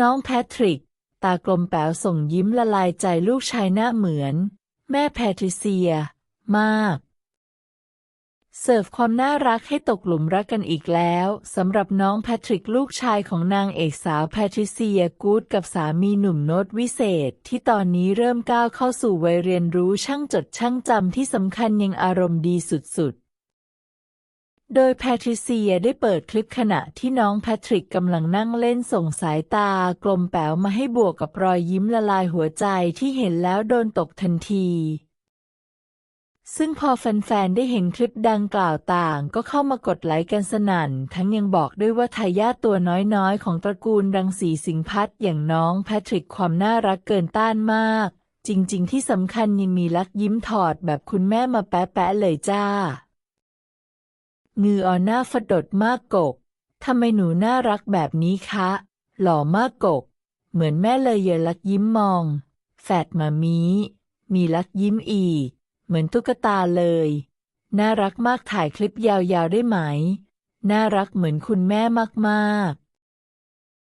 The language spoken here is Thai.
น้องแพทริก ตากลมแป๋วส่งยิ้มละลายใจลูกชายหน้าเหมือน แม่แพทริเซีย มาก เสิร์ฟความน่ารักให้ตกหลุมรักกันอีกแล้วสำหรับน้องแพทริกลูกชายของนางเอกสาวแพทริเซียกูดกับสามีหนุ่มโนตวิเศษ ที่ตอนนี้เริ่มก้าวเข้าสู่วัยเรียนรู้ช่างจดช่างจำที่สำคัญยังอารมณ์ดีสุดๆ โดยแพทริเซียได้เปิดคลิปขณะที่น้องแพทริกกำลังนั่งเล่นส่งสายตากลมแป๋วมาให้บวกกับรอยยิ้มละลายหัวใจที่เห็นแล้วโดนตกทันที ซึ่งพอแฟนๆ ได้เห็นคลิปดังกล่าวต่างก็เข้ามากดไลค์กันสนั่น ทั้งยังบอกด้วยว่าทายาทตัวน้อยๆ ของตระกูลรังสีสิงพัดอย่างน้องแพทริกความน่ารักเกินต้านมาก จริงๆ ที่สำคัญยังมีลักยิ้มถอดแบบคุณแม่มาแป๊ะๆเลยจ้า งือออหน้าฟดดมากกกทำไมหนูน่ารักแบบนี้คะ หล่อมากกก เหมือนแม่เลยเยลักยิ้มมอง แฝดมามีมีลักยิ้มอีก เหมือนตุ๊กตาเลย น่ารักมากถ่ายคลิปยาวๆได้ไหม น่ารักเหมือนคุณแม่มากๆ